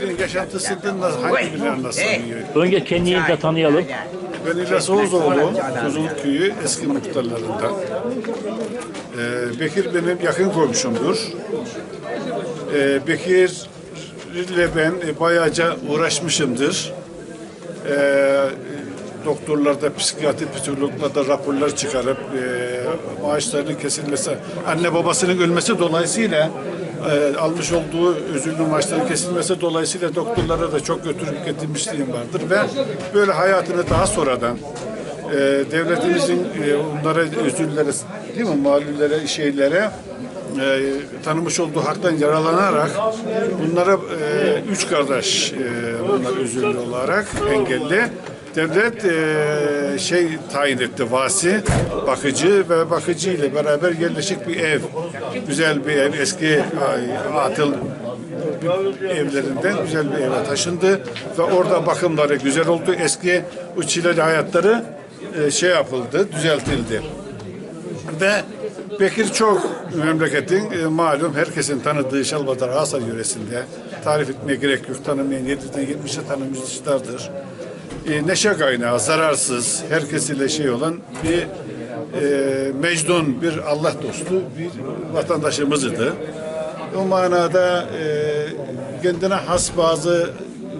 Bekir'in yaşantısından nasıl, hangi biri anlatsamıyor? Önce kendinizi de tanıyalım. Ben İlyas Oğuzoğlu, Kuzuluk Köyü eski muhtarlarından. Ee, Bekir benim yakın komşumdur. Ee, Bekir ile ben e, bayağıca uğraşmışımdır. Ee, doktorlarda, psikiyatri, psikologlarda raporlar çıkarıp e, maaşlarının kesilmesi, anne babasının ölmesi dolayısıyla e, almış olduğu özürlü maaşların kesilmesi dolayısıyla doktorlara da çok götürüp getirmişliğim vardır. Ve böyle hayatını daha sonradan e, devletimizin e, onlara özürlere, değil mi, mağlullere, şeylere e, tanımış olduğu haktan yaralanarak bunlara e, üç kardeş e, bunlar özürlü olarak engelli. Devlet e, şey tayin etti vasi bakıcı ve bakıcı ile beraber yerleşik bir ev güzel bir ev eski atıl evlerinden güzel bir eve taşındı ve orada bakımları güzel oldu eski uçileri hayatları e, şey yapıldı düzeltildi ve Bekir çok memleketin e, malum herkesin tanıdığı Şalbadar Asar yöresinde tarif etmeye gerek yok. Tanımayan 7'den 70'e tanımışlardır. E, neşe kaynağı, zararsız, herkesiyle şey olan bir e, mecnun, bir Allah dostu bir vatandaşımızdı. O manada e, kendine has bazı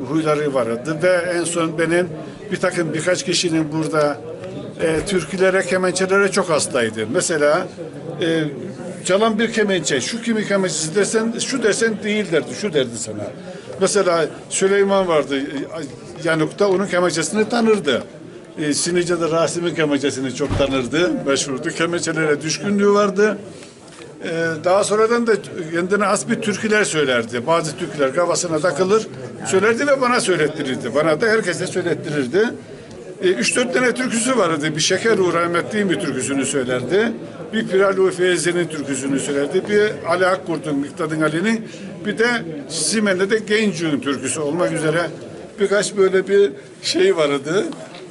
huyları vardı ve en son benim bir takım birkaç kişinin burada e, türkülere, kemençelere çok hastaydı. Mesela e, çalan bir kemençe, şu kimi kemençesi dersen, şu dersen değil derdi, şu derdi sana. Mesela Süleyman vardı, e, Yanuk'ta onun kemençesini tanırdı. E, Sinice'de Rasim'in kemençesini çok tanırdı, meşhurdu. Kemençelere düşkünlüğü vardı. Ee, daha sonradan da kendine has bir türküler söylerdi. Bazı türküler kafasına takılır, söylerdi ve bana söylettirirdi. Bana da herkese söylettirirdi. Ee, Üç dört tane türküsü vardı. Bir Şeker Uğur Rahmetli'nin bir türküsünü söylerdi. Bir Pirali Feyzi'nin türküsünü söylerdi. Bir Ali Akkurt'un, Miktadın Ali'nin. Bir de Simen'de de Gencük'ün türküsü olmak üzere birkaç böyle bir şey vardı.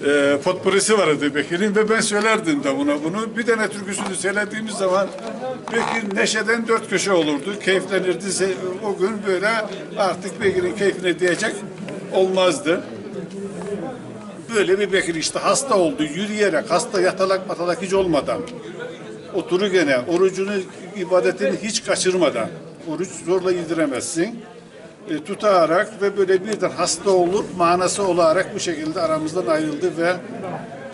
E, potpurisi vardı Bekir'in ve ben söylerdim de buna bunu. Bir tane türküsünü söylediğimiz zaman Bekir neşeden dört köşe olurdu. Keyiflenirdi. O gün böyle artık Bekir'in keyfine diyecek olmazdı. Böyle bir Bekir işte hasta oldu yürüyerek hasta yatalak matalak hiç olmadan oturur gene orucunu ibadetini hiç kaçırmadan oruç zorla yediremezsin e, tutarak ve böyle birden hasta olup manası olarak bu şekilde aramızdan ayrıldı ve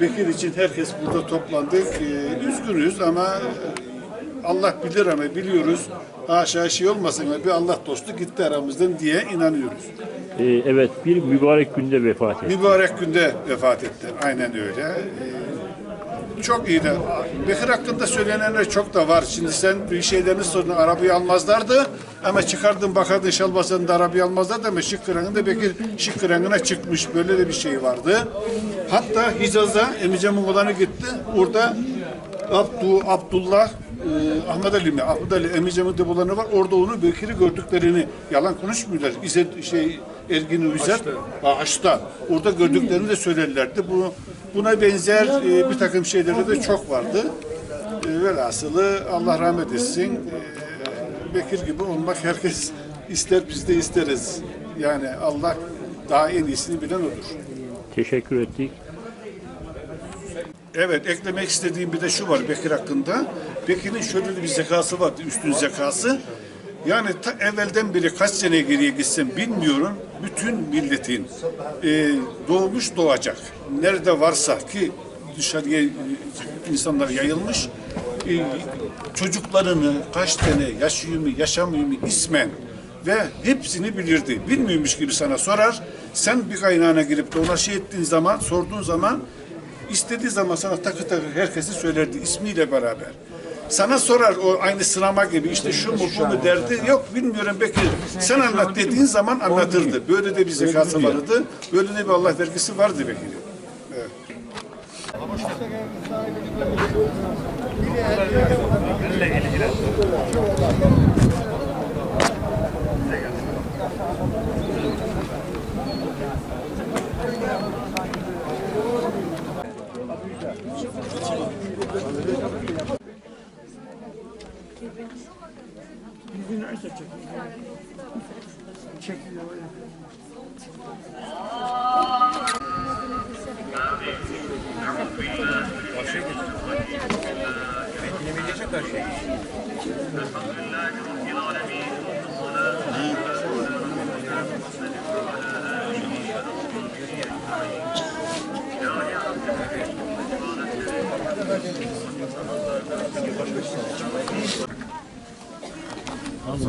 Bekir için herkes burada toplandık. E, üzgünüz ama e, Allah bilir ama biliyoruz. Haşa şey olmasın ama bir Allah dostu gitti aramızdan diye inanıyoruz. Ee, evet, bir mübarek günde vefat etti. Mübarek günde vefat etti. Aynen öyle. Ee, çok iyi de. Bekir hakkında söylenenler çok da var. Şimdi sen bir şeylerini sordun. Arabayı almazlardı. Ama çıkardın bakardın şalbasını da arabayı almazlardı ama şık kırangında Bekir şık kırangına çıkmış. Böyle de bir şey vardı. Hatta Hicaz'a Emice'min olanı gitti. Orada Abdu, Abdullah e, Ahmet Ali mi? Ahmet Ali Emice'min depolarını var. Orada onu Bekir'i gördüklerini yalan konuşmuyorlar. İzzet şey Ergin İzzet Ağaç'ta. Orada gördüklerini de söylerlerdi. Bu buna benzer e, bir takım şeyleri de çok vardı. E, velhasılı Allah rahmet etsin. E, Bekir gibi olmak herkes ister biz de isteriz. Yani Allah daha en iyisini bilen odur. Teşekkür ettik. Evet, eklemek istediğim bir de şu var Bekir hakkında. Bekir'in şöyle bir zekası vardı, üstün zekası. Yani ta evvelden beri kaç sene geriye gitsem bilmiyorum. Bütün milletin e, doğmuş doğacak. Nerede varsa ki dışarıya insanlar yayılmış. E, çocuklarını kaç tane yaşıyor mu, yaşamıyor mu ismen ve hepsini bilirdi. Bilmiyormuş gibi sana sorar. Sen bir kaynağına girip de ona şey ettiğin zaman, sorduğun zaman İstediği zaman sana takı takı herkesi söylerdi ismiyle beraber. Sana sorar o aynı sınama gibi işte şu mu bu mu derdi. Yok bilmiyorum Bekir. Sen anlat dediğin zaman anlatırdı. Böyle de bir zekası vardı. Böyle de bir Allah vergisi vardı Bekir'in. Evet. Biz üniversite çekiyoruz. Çekiyor.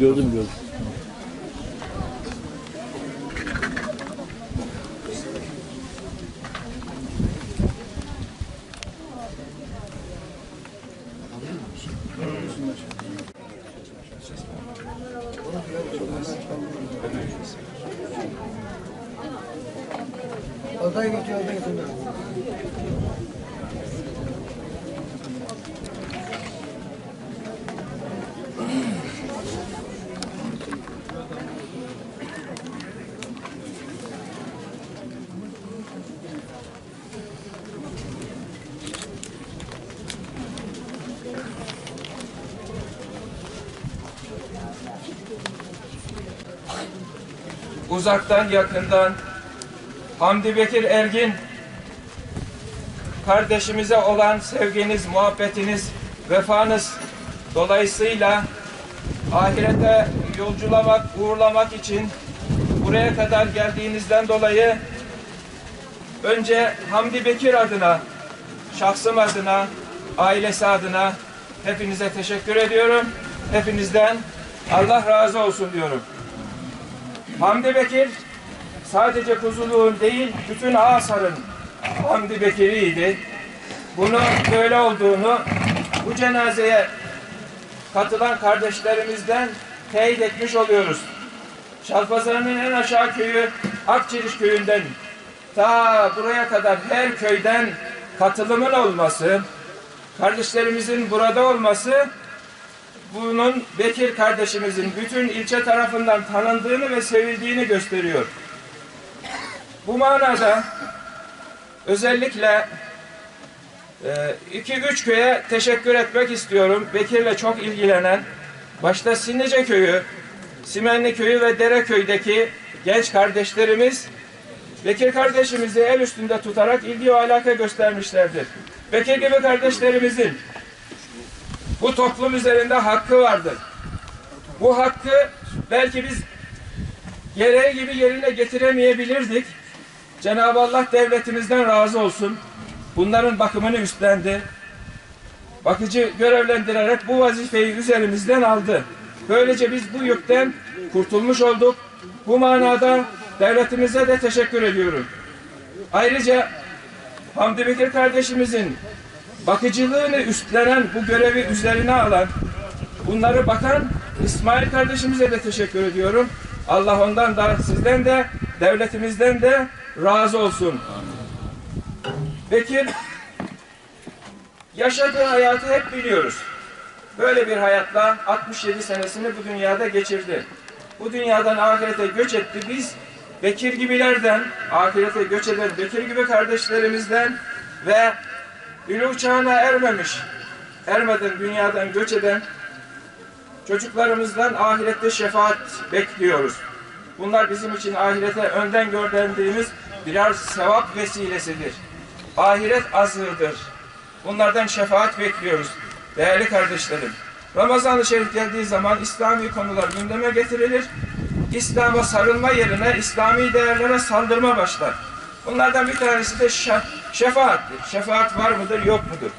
Gördüm gördüm. Uzaktan yakından Hamdi Bekir Ergin kardeşimize olan sevginiz, muhabbetiniz, vefanız dolayısıyla ahirete yolculamak, uğurlamak için buraya kadar geldiğinizden dolayı önce Hamdi Bekir adına, şahsım adına, ailesi adına hepinize teşekkür ediyorum. Hepinizden Allah razı olsun diyorum. Hamdi Bekir sadece kuzuluğun değil, bütün Asar'ın Hamdi Bekir'iydi. Bunu böyle olduğunu bu cenazeye katılan kardeşlerimizden teyit etmiş oluyoruz. Şalpazarı'nın en aşağı köyü Akçeliş köyünden ta buraya kadar her köyden katılımın olması, kardeşlerimizin burada olması bunun Bekir kardeşimizin bütün ilçe tarafından tanındığını ve sevildiğini gösteriyor. Bu manada özellikle e, iki üç köye teşekkür etmek istiyorum. Bekir'le çok ilgilenen, başta Sinnice köyü, Simenli köyü ve Dereköy'deki genç kardeşlerimiz Bekir kardeşimizi el üstünde tutarak ilgi ve alaka göstermişlerdir. Bekir gibi kardeşlerimizin bu toplum üzerinde hakkı vardır. Bu hakkı belki biz gereği gibi yerine getiremeyebilirdik. Cenab-ı Allah devletimizden razı olsun. Bunların bakımını üstlendi. Bakıcı görevlendirerek bu vazifeyi üzerimizden aldı. Böylece biz bu yükten kurtulmuş olduk. Bu manada devletimize de teşekkür ediyorum. Ayrıca Hamdi Bekir kardeşimizin bakıcılığını üstlenen, bu görevi üzerine alan, bunları bakan İsmail kardeşimize de teşekkür ediyorum. Allah ondan da, sizden de, devletimizden de razı olsun. Bekir, yaşadığı hayatı hep biliyoruz. Böyle bir hayatla 67 senesini bu dünyada geçirdi. Bu dünyadan ahirete göç etti. Biz Bekir gibilerden, ahirete göç eden Bekir gibi kardeşlerimizden ve Ülü çağına ermemiş, ermeden dünyadan göç eden çocuklarımızdan ahirette şefaat bekliyoruz. Bunlar bizim için ahirete önden gönderdiğimiz birer sevap vesilesidir. Ahiret azığıdır. Bunlardan şefaat bekliyoruz. Değerli kardeşlerim, Ramazan-ı Şerif geldiği zaman İslami konular gündeme getirilir. İslam'a sarılma yerine İslami değerlere saldırma başlar. Bunlardan bir tanesi de şa- şefaattir. Şefaat var mıdır, yok mudur?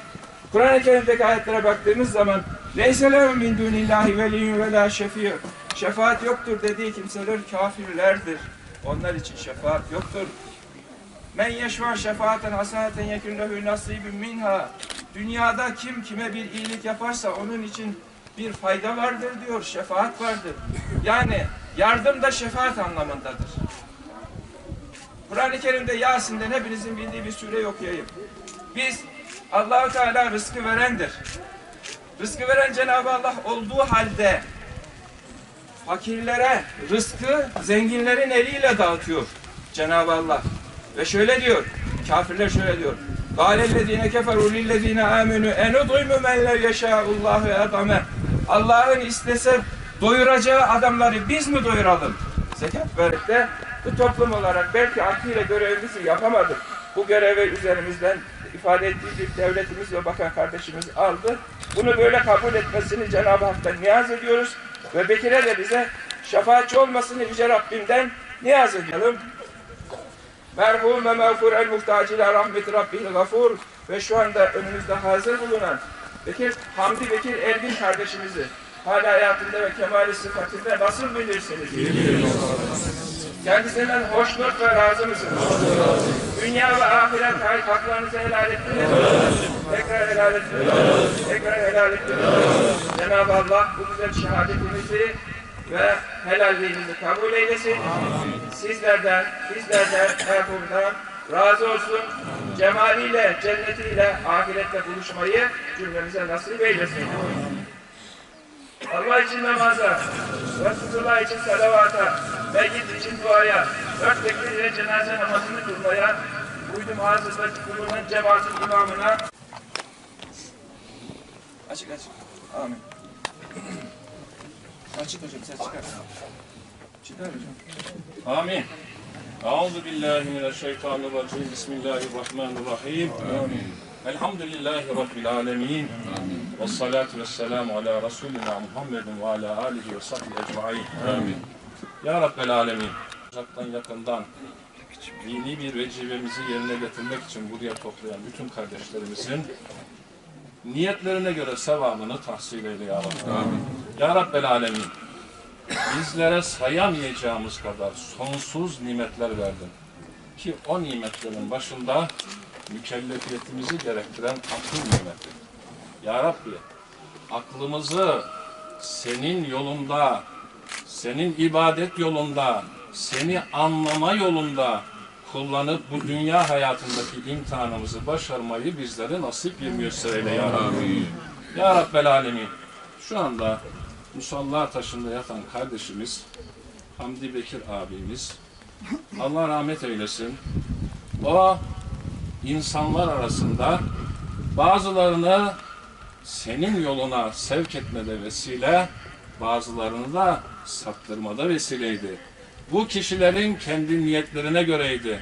Kur'an-ı Kerim'deki ayetlere baktığımız zaman Leyse lehum min dunillahi veliyyun ve la şefiyyun. Şefaat yoktur dediği kimseler kafirlerdir. Onlar için şefaat yoktur. Men yeşva şefaaten haseneten yekun lehu nasibun minha. Dünyada kim kime bir iyilik yaparsa onun için bir fayda vardır diyor, şefaat vardır. Yani yardım da şefaat anlamındadır. Kur'an-ı Kerim'de Yasin'den hepinizin bildiği bir sure okuyayım. Biz Allahu Teala rızkı verendir. Rızkı veren Cenab-ı Allah olduğu halde fakirlere rızkı zenginlerin eliyle dağıtıyor Cenab-ı Allah. Ve şöyle diyor, kafirler şöyle diyor. قَالَ keferu lillezine amenu enud'imu men lev yeşâullâhu edame. Allah'ın istese doyuracağı adamları biz mi doyuralım? zekat verip de bu toplum olarak belki akliyle görevimizi yapamadık. Bu görevi üzerimizden ifade ettiği bir devletimiz ve bakan kardeşimiz aldı. Bunu böyle kabul etmesini Cenab-ı Hak'tan niyaz ediyoruz. Ve Bekir'e de bize şefaatçi olmasını Yüce Rabbimden niyaz edelim. Merhum ve mağfur el muhtaç ila rahmeti rabbihil gafur ve şu anda önümüzde hazır bulunan Bekir, Hamdi Bekir Ergin kardeşimizi hala hayatında ve kemali sıfatında nasıl bilirsiniz? Kendisinden hoşnut ve razı mısınız? Dünya ve ahiret ait haklarınızı helal ettiniz. Tekrar helal ettiniz. Tekrar helal ettiniz. Cenab-ı Allah bu güzel şehadetinizi ve helalliğinizi kabul eylesin. Sizlerden, bizlerden, merhumdan razı olsun. Cemaliyle, cennetiyle ahirette buluşmayı cümlemize nasip eylesin. Allah için namaza, Resulullah için salavata, mescid için duaya, dört tekbirle cenaze namazını kılmaya, uydum ağzındaki kulunun cemaati imamına. Açık açık. Amin. açık hocam ses çıkar. Çıkar hocam. Amin. Euzu billahi mineşşeytanirracim. Bismillahirrahmanirrahim. Amin. Elhamdülillahi Rabbil alemin. Amin. Ve salatu ve selamu ala Resulina Muhammedin ve ala alihi ve sahbihi ecma'in. Amin. Ya Rabbel Alemin uzaktan yakından dini bir vecibemizi yerine getirmek için buraya toplayan bütün kardeşlerimizin niyetlerine göre sevabını tahsil eyle ya Rabbi. Amin. Ya Rabbel Alemin bizlere sayamayacağımız kadar sonsuz nimetler verdin. Ki o nimetlerin başında mükellefiyetimizi gerektiren akıl nimeti. Ya Rabbi, aklımızı senin yolunda, senin ibadet yolunda, seni anlama yolunda kullanıp bu dünya hayatındaki imtihanımızı başarmayı bizlere nasip müyesser eyle ya Rabbi. Ya Rabbel Alemin, şu anda musalla taşında yatan kardeşimiz Hamdi Bekir abimiz Allah rahmet eylesin. O insanlar arasında bazılarını senin yoluna sevk etmede vesile, bazılarını da saptırmada vesileydi. Bu kişilerin kendi niyetlerine göreydi.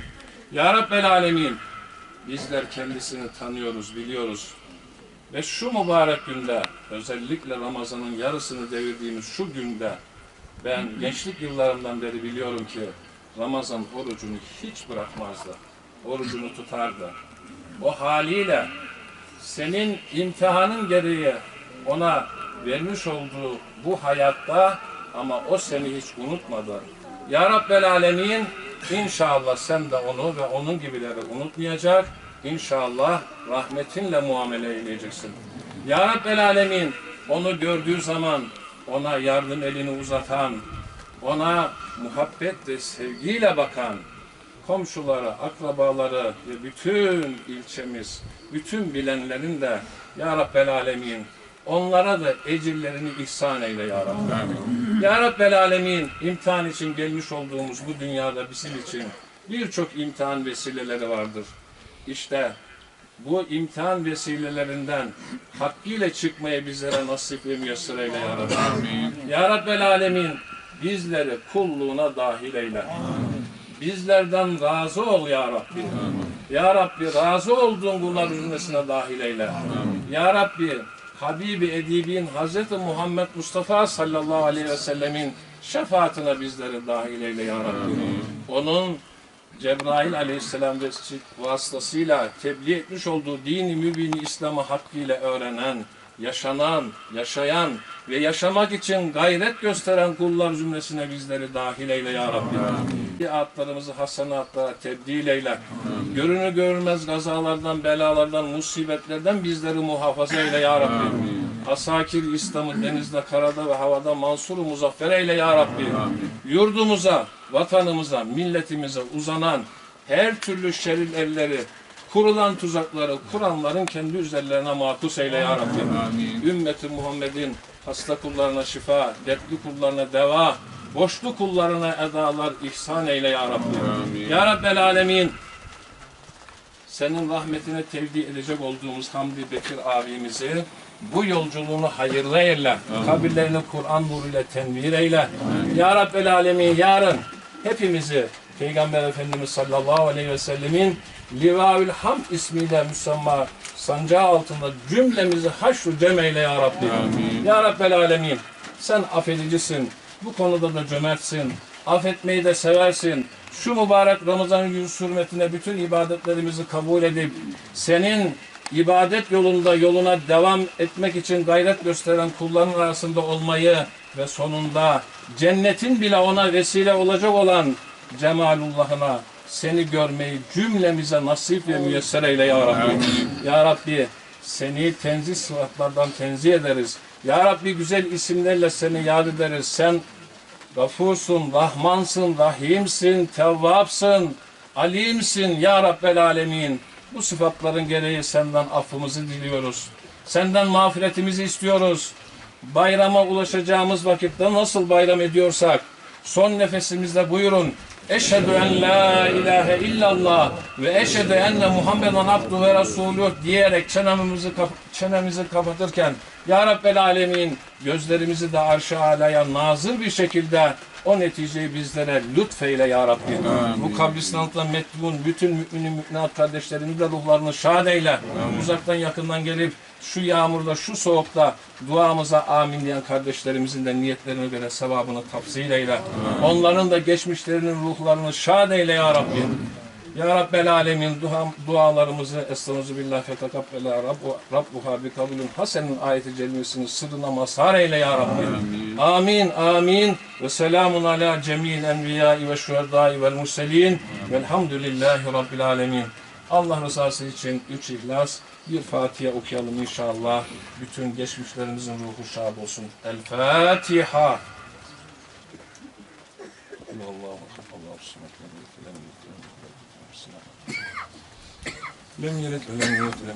Ya Rabbel Alemin, bizler kendisini tanıyoruz, biliyoruz. Ve şu mübarek günde, özellikle Ramazan'ın yarısını devirdiğimiz şu günde, ben gençlik yıllarımdan beri biliyorum ki Ramazan orucunu hiç bırakmazdı. Orucunu tutardı. O haliyle senin imtihanın gereği ona vermiş olduğu bu hayatta ama o seni hiç unutmadı. Ya Rabbel Alemin inşallah sen de onu ve onun gibileri unutmayacak. İnşallah rahmetinle muamele edeceksin. Ya Rabbel Alemin onu gördüğü zaman ona yardım elini uzatan, ona muhabbet ve sevgiyle bakan, komşuları, akrabaları ve bütün ilçemiz, bütün bilenlerin de Ya Rabbel Alemin onlara da ecirlerini ihsan eyle Ya Rabbi. Ya Rabbel Alemin imtihan için gelmiş olduğumuz bu dünyada bizim için birçok imtihan vesileleri vardır. İşte bu imtihan vesilelerinden hakkıyla çıkmaya bizlere nasip ve müyesser eyle Ya Rabbi. Ya Rabbel Alemin bizleri kulluğuna dahil eyle. Bizlerden razı ol Ya Rabbi. Ya Rabbi razı olduğun kulların cümlesine dahil eyle. Ya Rabbi Habibi Edibin Hazreti Muhammed Mustafa sallallahu aleyhi ve sellemin şefaatine bizleri dahil eyle Ya Rabbi. Onun Cebrail aleyhisselam ve vasıtasıyla tebliğ etmiş olduğu dini mübini İslam'ı hakkıyla öğrenen, yaşanan, yaşayan ve yaşamak için gayret gösteren kullar cümlesine bizleri dahil eyle ya Rabbi. Adlarımızı hasenatlara tebdil eyle. Görünü görünmez gazalardan, belalardan, musibetlerden bizleri muhafaza eyle ya Rabbi. Asakir İslam'ı denizde, karada ve havada mansuru muzaffer eyle ya Rabbi. Yurdumuza, vatanımıza, milletimize uzanan her türlü şeril elleri, kurulan tuzakları, kuranların kendi üzerlerine makus eyle ya Rabbi. Ümmeti Muhammed'in hasta kullarına şifa, dertli kullarına deva, boşlu kullarına edalar ihsan eyle ya Rabbi. Ya Rabbel Alemin, senin rahmetine tevdi edecek olduğumuz Hamdi Bekir abimizi Bu yolculuğunu hayırlı eyle. Kabirlerini Kur'an nuruyla tenvir eyle. Ya Rabbel Alemin yarın hepimizi Peygamber Efendimiz sallallahu aleyhi ve sellemin Livaül Hamd ismiyle müsemma sancağı altında cümlemizi haşru cemeyle ya Rabbi. Ya Rabbel Alemin sen affedicisin. Bu konuda da cömertsin. Affetmeyi de seversin. Şu mübarek Ramazan yüz hürmetine bütün ibadetlerimizi kabul edip senin ibadet yolunda yoluna devam etmek için gayret gösteren kulların arasında olmayı ve sonunda cennetin bile ona vesile olacak olan cemalullahına seni görmeyi cümlemize nasip ve müyesser eyle ya Rabbi. Ya Rabbi seni tenzih sıfatlardan tenzih ederiz. Ya Rabbi güzel isimlerle seni yad ederiz. Sen Gafursun, Rahmansın, Rahimsin, Tevvapsın, Alimsin ya Rabbel Alemin. Bu sıfatların gereği senden affımızı diliyoruz. Senden mağfiretimizi istiyoruz. Bayrama ulaşacağımız vakitte nasıl bayram ediyorsak son nefesimizde buyurun. Eşhedü en la ilahe illallah ve eşhedü enne Muhammeden abdu ve resulüh diyerek çenemizi, kap çenemizi kapatırken Ya Rabbel Alemin gözlerimizi de arş-ı alaya nazır bir şekilde o neticeyi bizlere lütfeyle ya Rabbi. Bu kabristanlıkta metbun bütün mümin müminat kardeşlerimiz de ruhlarını şad eyle. Uzaktan yakından gelip şu yağmurda, şu soğukta duamıza amin diyen kardeşlerimizin de niyetlerine göre sevabını tapsil eyle. Onların da geçmişlerinin ruhlarını şad eyle ya Rabbi. Ya Rabbel Alemin dua, dualarımızı Estaizu billah fetekabbela Rabbu, Rabbuha bi kabulün hasenin ayeti celmesini sırrına mazhar eyle ya Rabbi. Amin amin ve selamun ala cemil enbiyai ve şuhedai vel murselin velhamdülillahi Rabbil alemin. Allah rızası için üç ihlas, bir Fatiha okuyalım inşallah. Bütün geçmişlerimizin ruhu şad olsun. El Fatiha. Lem yelet ve lem yelet lem.